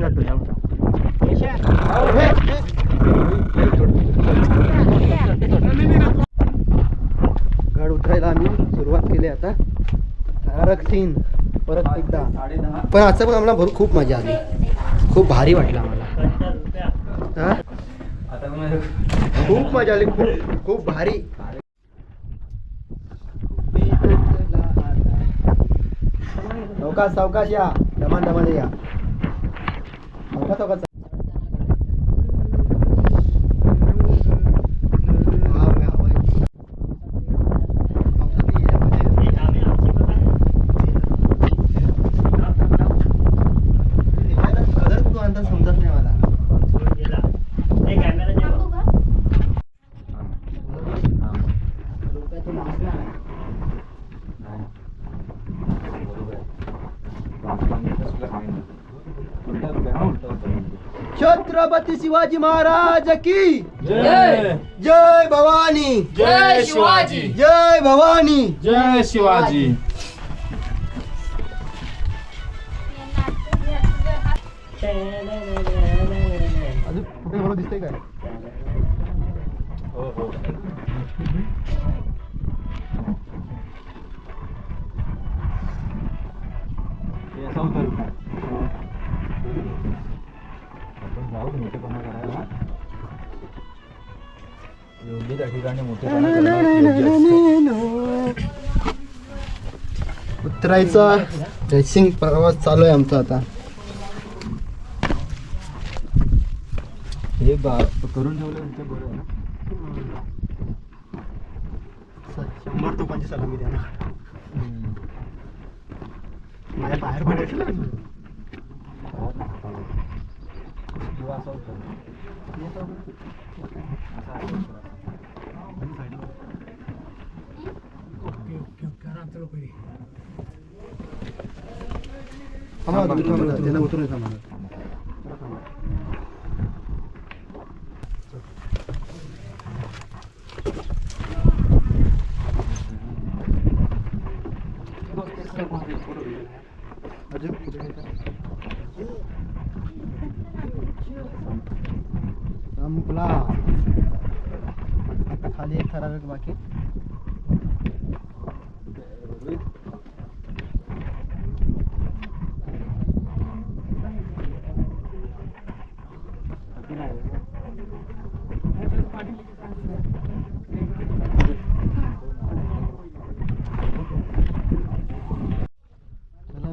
जातो गड उतरायला आम्ही सुरुवात केली आता. तारक सीन परत एकदा. पण आजचा पण आम्हाला भर खूप मजा आली. खूप भारी वाटलं आम्हाला. खूप मजा आली खूप खूप भारी. सावकाश सावकाश या. दमान दमान या. सावकाश सावकाश समजत नाही मला छत्रपती शिवाजी महाराज की? जय! जय भवानी! जय शिवाजी! जय भवानी! जय शिवाजी! अजून कुठे दिसतंय काय? हो हो. ठिकाणी असतं. उतरायचा. रेसिंग प्रवास चालू आहे आमचा आता. हे बा करून ठेवलं म्हणजे बरं आहे ना? शंभर तुपांची सलामी द्या ना माझ्या बाहेर पडायचं ना. किंवा असं होतं. असं आहे. थांबा, तुम्ही थांबा, त्याला उतरून येता मला. अजून कुठे येता? संपला आता खाली एक ठराविक बाकी.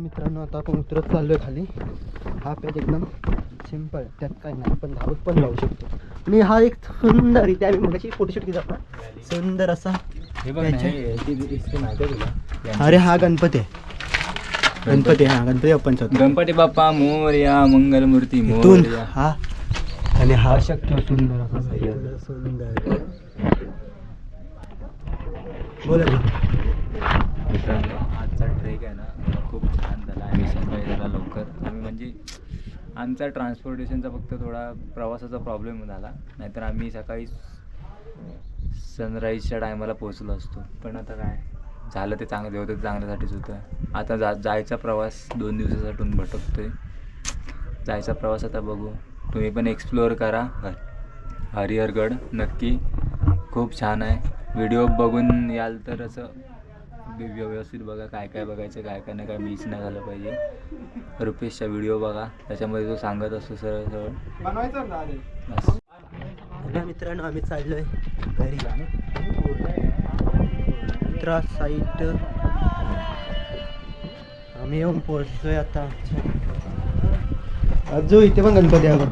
मित्रांनो आता आपण उतरत चाललोय खाली. हा पॅच एकदम सिंपल त्यात काय नाही आपण धावत पण जाऊ शकतो. आणि हा एक सुंदर इथे आम्ही मगाशी फोटोशूट केला होता सुंदर असा अरे हा गणपती आहे गणपती हा गणपती बाप्पांचा होता. गणपती बाप्पा मोरया मंगलमूर्ती इथून मोरया हा आणि हा अशक्य सुंदर असा सह्याद्री. सुंदर बोला. मित्रांनो आजचा ट्रेक आहे ना खूप छान झाला आम्ही सकाळी जरा लवकर आम्ही म्हणजे आमचा ट्रान्सपोर्टेशनचा फक्त थोडा प्रवासाचा प्रॉब्लेम झाला. नाहीतर आम्ही सकाळी सनराईजच्या टायमाला पोहोचलो असतो. पण आता काय? झालं ते चांगलं होतं ते चांगल्यासाठीच होतं. आता जा जायचा प्रवास दोन दिवसासाठून भटकतोय. जायचा प्रवास आता बघू. तुम्ही पण एक्सप्लोअर करा. ह- हरिहरगड नक्की खूप छान आहे. व्हिडिओ बघून याल तर असं व्य- व्य- व्यवस्थित बघा काय काय बघायचं काय काय नाही काय मिस नाही झालं पाहिजे. रुपेशचा व्हिडिओ बघा त्याच्यामध्ये तो सांगत असतो सरळ सरळ मित्रांनो आम्ही चाललोय घरी. मित्रा साईट आम्ही येऊन पोहोचलोय आता अजू इथे पण गणपती आहे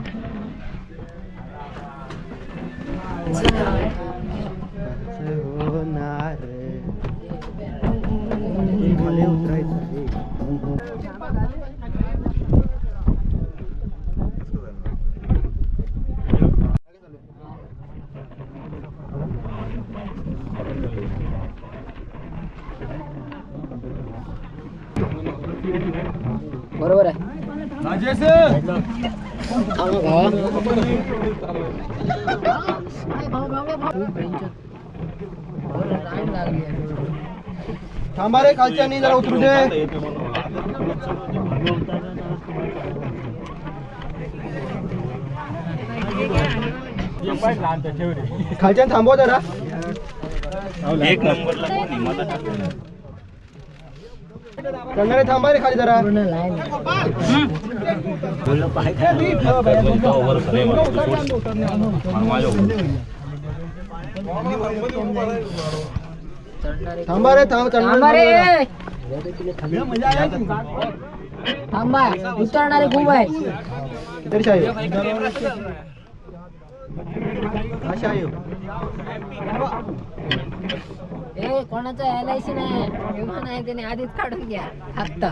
बरोबर आहे. थांबा रे कालच्या नाही जरा उतरू दे. खालच्या थांबव जरा. एक नंबरला थांबा रे खाली जरा. थांबा रे थांब थांबा रे. थांबा उतरणारे खूप आहेत किती शाही? हा शाही. ए कोणाचं एल आय सी नाही. विमान आहे त्याने आधीच काढून घ्या. हप्ता.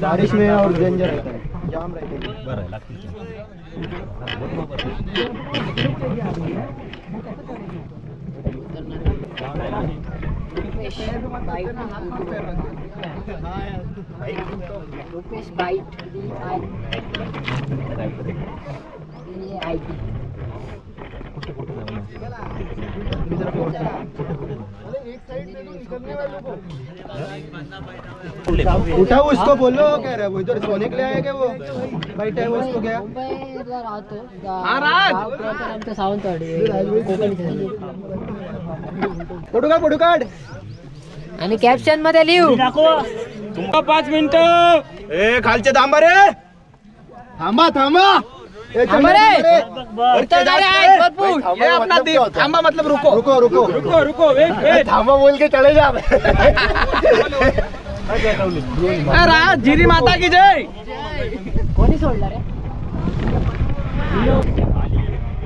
बारिश में और डेंजर रहता है जाम रहते. हैं बरं लागते Rupesh byte Rupesh byte D I D I T उठा उसको बोलो क्या रहा है वो इधर सोने के लिए आया क्या वो? बैठा है वो उसको क्या मुंबईला राहतो आमचं सावंतवाडी कोकणीचं फोटो काढ फोटो काढ। आणि कॅप्शनमध्ये लिहू. पाच मिनिटं. ए खालचे थांबा रे. थांबा थांबा. थांबा मतलब रुको. रुको रुको. रुको रुको थांबा बोल के चले जा. जिरी माता की जय. कोणी सोडला रे?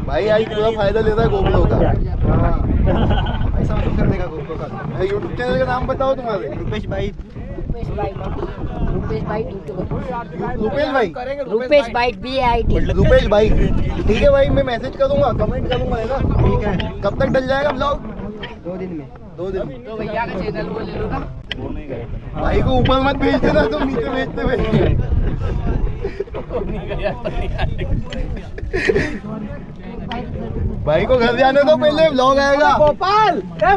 भाई आज पूरा फायदा लेता है गोप्रो का? ऐसा मतलब कर देगा गोप्रो का? यूट्यूब चैनल का नाम बताओ तुम्हारे रुपेश भाई Rupesh byte Rupesh byte YouTuber Rupesh भाई। बी आय टी रुपेश भाई। ठीक है भाई मैं मैसेज करूँगा कमेंट करूँगा है ना? ठीक है। कब तक डल जाएगा ब्लॉग दो दिन में। दो दिन। तो भैया का चैनल को ले लो ना? भाई को ऊपर मत भेजते ना तुम नीचे भेजते भेजते भाई को घर जाने दो पहले ब्लॉग आएगा। गोपाल! ए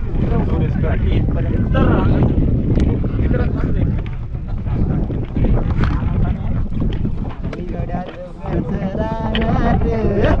रे ज्यूस ना काढून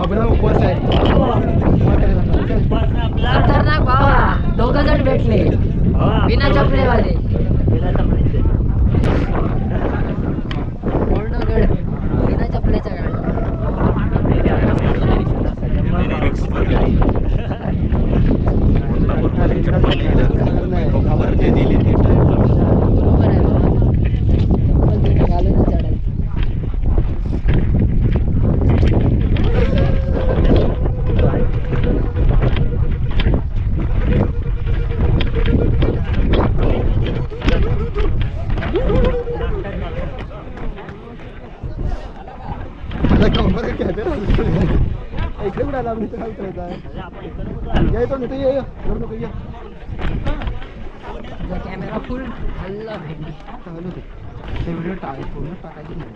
अभिनव उपवास आहे. खतरनाक भावा दोघ जण भेटले. बिना चपलेवाले बिना चपले कॅमेरा फुल हल्ला भेंडी चालू दे. ते व्हिडिओ टाक पूर्ण टाकायचे नाही.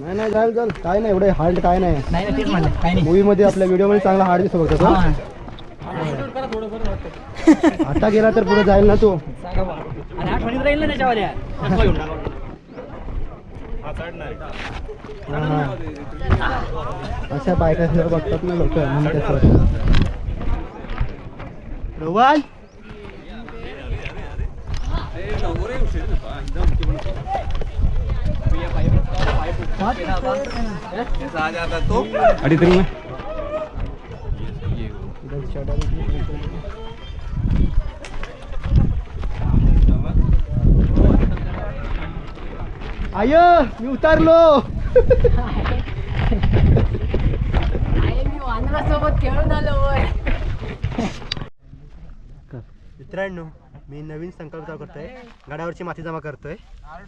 नाही नाही जाईल जाईल. काय नाही एवढं हार्ड काय नाही. नाही तेच म्हणलं. काय नाही. मूवी मध्ये आपल्या व्हिडिओमध्ये चांगला हार्ड दिसतो फक्त तो. आता गेला तर पुढे जाईल ना तो. आणि आठवणीत राहील ना त्याच्यावाल्या. हा, हा. अशा बायका जर बघतात ना लोक म्हणून. रोवाल अडीच तरी मग आय मी उतारलो. मी वानरासोबत खेळून आलो मित्रांनो मी नवीन संकल्प चालू करतोय. गाड्यावरची माती जमा करतोय.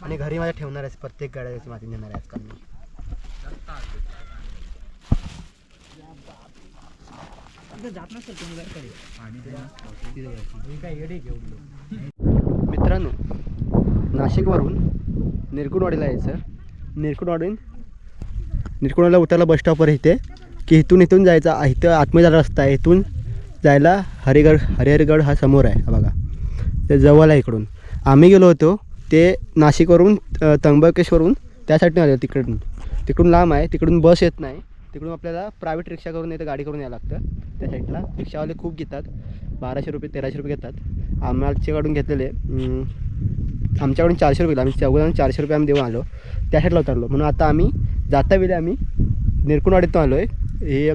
आणि घरी माझ्या ठेवणार आहे प्रत्येक गाड्यावरची माती नेणार आहे आजकाल मी मित्रांनो नाशिकवरून निरकुडवाडीला यायचं. निरकुडवाडी निरकुडवाडीला उतरला बस स्टॉपवर इथे. की इथून इथून जायचा इथं आतमध्ये रस्ता आहे. इथून जायला हरिगड हरिहरगड हा समोर आहे. ते जवळ आहे इकडून. आम्ही गेलो होतो ते नाशिकवरून अ, त्र्यंबकेश्वरून त्या आलो तिकडून. तिकडून लांब आहे तिकडून बस येत नाही. तिकडून आपल्याला प्रायव्हेट रिक्षा करून येतं गाडी करून यावं लागतं. त्या साईडला रिक्षावाले खूप घेतात. बाराशे रुपये तेराशे रुपये घेतात. आम्हाच्याकडून घेतलेले आमच्याकडून चारशे रुपये आम्ही चौघजण चारशे रुपये आम्ही देऊन आलो. त्या साईडला उतरलो. म्हणून आता आम्ही जाता वेळी आम्ही निरकुणवाडीतून आलो आहे हे